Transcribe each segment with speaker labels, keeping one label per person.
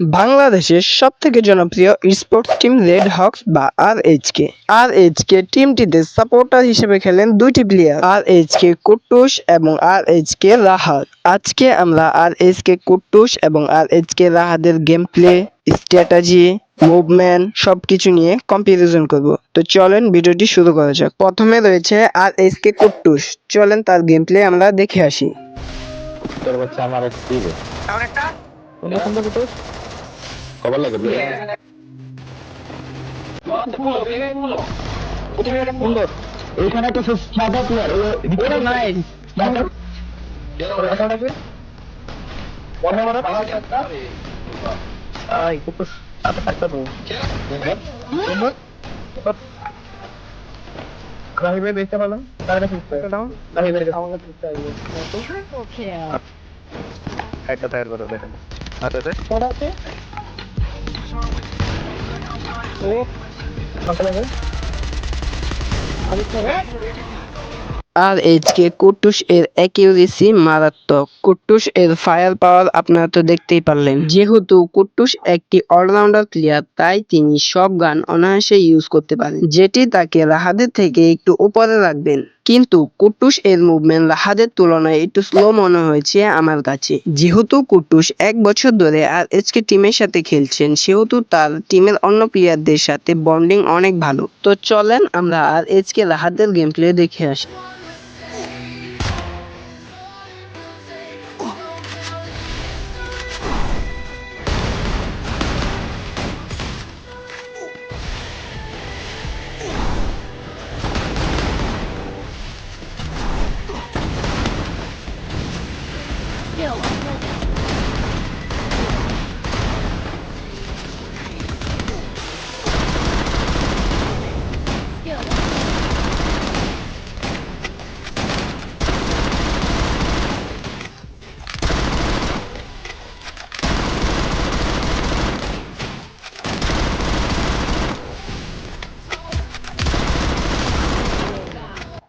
Speaker 1: বাংলাদেশের সব থেকে জনপ্রিয় স্পোর্টস টিম রেড হকস বা আর এইচকে আর এইচকে টিমটিতে সাপোর্টার হিসেবে খেলেন দুইটি প্লেয়ার আর এইচকে কুট্টুস এবং আর এইচকে রাহাত। আজকে আমরা আর এইচকে কুট্টুস এবং আর এইচকে রাহাতের গেম প্লে স্ট্র্যাটেজি মুভমেন্ট সবকিছু নিয়ে কম্পারিজন করব। তো চলেন ভিডিওটি শুরু করা যাক। প্রথমে রয়েছে আর এইচকে কুট্টুস চলেন তার গেম প্লে আমরা দেখে আসি।
Speaker 2: তোর বাচ্চা আমার এক খবর লাগে সুন্দর এইখানে একটা সাদা প্লেয়ার ওটা নাই? Kahit na besta lang? Kahit may besta.
Speaker 3: Triple kill.
Speaker 2: একটা টায়ার করে দেখেন আচ্ছা আচ্ছা ও কত লাগে
Speaker 1: আর এইচকে কুট্টুস এর অ্যাকিউরেসি মারাত্মক। কুট্টুস এর ফায়ার পাওয়ার আপনারা তো দেখতেই পারলেন। যেহেতু কুট্টুস একটি অলরাউন্ডার প্লেয়ার, তাই তিনি সব গান অনায়াসে ইউজ করতে পারেন, যেটি তাকে রাহাদের থেকে একটু উপরে রাখবেন। কিন্তু কুট্টুস এর মুভমেন্ট রাহাদের তুলনায় একটু স্লো মনে হয়েছে আমার কাছে। যেহেতু কুট্টুস এক বছর ধরে আর এইচকে টিমের সাথে খেলছেন, সেহেতু তার টিমের অন্য প্লেয়ারদের সাথে বন্ডিং অনেক ভালো। তো চলেন আমরা আর এইচকে রাহাদের গেম প্লে দেখে আসি।
Speaker 3: Yeah.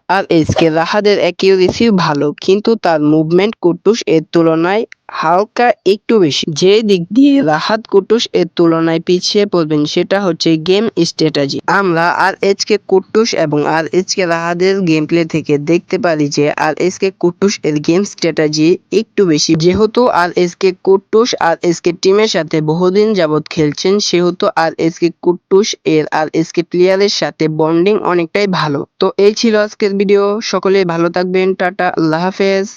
Speaker 1: আর এস কে রাহাদের অ্যাকিউরেসি ভালো কিন্তু তার মুভমেন্ট কুদ্দুস এর তুলনায় হালকা একটু বেশি। যে দিক দিয়ে রাহাত কুটুস এর তুলনায় পিছিয়ে পড়বেন, সেটা হচ্ছে গেম স্ট্র্যাটেজি আমরা আর এইচকে কুটুস এবং আর এইচকে রাহাদের গেম প্লে থেকে দেখতে পারি যে আর এসকে কুটুস এর গেম স্ট্র্যাটেজি একটু বেশি। যেহেতু আর এসকে কুটুস আর এসকে টিমের সাথে বহুদিন যাবৎ খেলছেন, সেহেতু আর এসকে কুটুস এর আর এসকে প্লেয়ারের সাথে বন্ডিং অনেকটাই ভালো। তো এই ছিল আজকের ভিডিও সকলে ভালো থাকবেন। টাটা। আল্লাহ হাফেজ।